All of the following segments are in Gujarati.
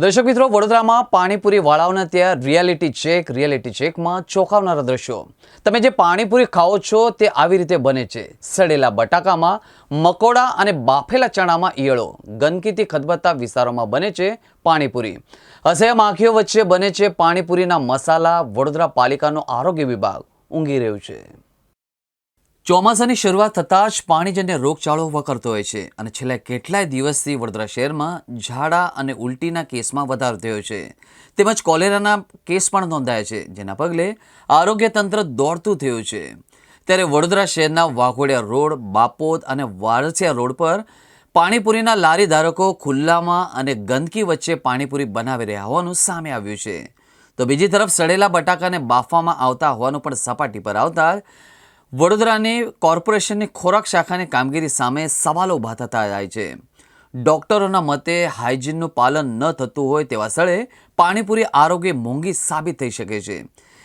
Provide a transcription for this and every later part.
દર્શક મિત્રો, વડોદરામાં પાણીપુરી વાળાઓને ત્યાં રિયાલિટી ચેક રિયાલિટી ચેકમાં ચોંકાવનારા દ્રશ્યો. તમે જે પાણીપુરી ખાઓ છો તે આવી રીતે બને છે. સડેલા બટાકામાં મકોડા અને બાફેલા ચણામાં ઈયળો. ગંદકીથી ખદબદતા વિસ્તારોમાં બને છે પાણીપુરી. અસહ્ય માખીઓ વચ્ચે બને છે પાણીપુરીના મસાલા. વડોદરા પાલિકાનો આરોગ્ય વિભાગ ઊંઘી રહ્યું છે. ચોમાસાની શરૂઆત થતાં જ પાણીજન્ય રોગચાળો વકરતો હોય છે અને છેલ્લા કેટલાય દિવસથી વડોદરા શહેરમાં ઝાડા અને ઉલટીના કેસમાં વધારો થયો છે. તેમજ કોલેરાના કેસ પણ નોંધાયા છે, જેના પગલે આરોગ્ય તંત્ર દોડતું થયું છે. ત્યારે વડોદરા શહેરના વાઘોડિયા રોડ, બાપોદ અને વારસિયા રોડ પર પાણીપુરીના લારી ધારકો ખુલ્લામાં અને ગંદકી વચ્ચે પાણીપુરી બનાવી રહ્યા હોવાનું સામે આવ્યું છે. તો બીજી તરફ સડેલા બટાકાને બાફવામાં આવતા હોવાનું પણ સપાટી પર આવતા વડોદરાની કોર્પોરેશનની ખોરાક શાખાની કામગીરી સામે સવાલો ઊભા થતા જાય છે. ડોક્ટરોના મતે હાઇજીનનું પાલન ન થતું હોય તેવા સ્થળે પાણીપુરી આરોગ્ય મોંઘી સાબિત થઈ શકે છે.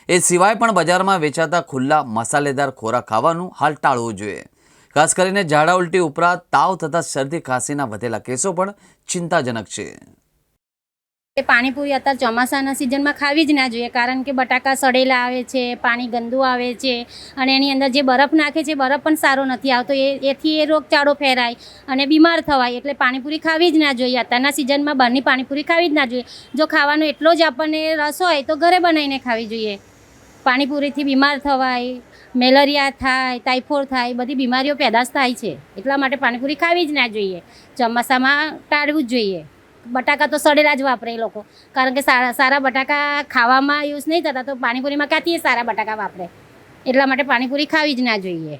એ સિવાય પણ બજારમાં વેચાતા ખુલ્લા મસાલેદાર ખોરાક ખાવાનું હાલ ટાળવું જોઈએ. ખાસ કરીને ઝાડા ઉલટી ઉપરાંત તાવ તથા શરદી ખાંસીના વધેલા કેસો પણ ચિંતાજનક છે. એ પાણીપુરી અત્યારે ચોમાસાના સિઝનમાં ખાવી જ ના જોઈએ, કારણ કે બટાકા સડેલા આવે છે, પાણી ગંદુ આવે છે, અને એની અંદર જે બરફ નાખે છે બરફ પણ સારો નથી આવતો. એ, એથી એ રોગચાળો ફેરાય અને બીમાર થવાય, એટલે પાણીપુરી ખાવી જ ના જોઈએ. અત્યારના સિઝનમાં બહારની પાણીપુરી ખાવી જ ના જોઈએ. જો ખાવાનો એટલો જ આપણને રસ હોય, તો ઘરે બનાવીને ખાવી જોઈએ. પાણીપુરીથી બીમાર થવાય, મેલેરિયા થાય ટાઇફોઇડ થાય બધી બીમારીઓ પેદાશ થાય છે. એટલા માટે પાણીપુરી ખાવી જ ના જોઈએ. ચોમાસામાં ટાળવું જ જોઈએ. બટાકા તો સડેલા જ વાપરે એ લોકો. કારણ કે સારા સારા બટાકા ખાવામાં યુઝ નહીં થતા તો પાણીપુરીમાં ક્યાંથી સારા બટાકા વાપરે? એટલા માટે પાણીપુરી ખાવી જ ના જોઈએ.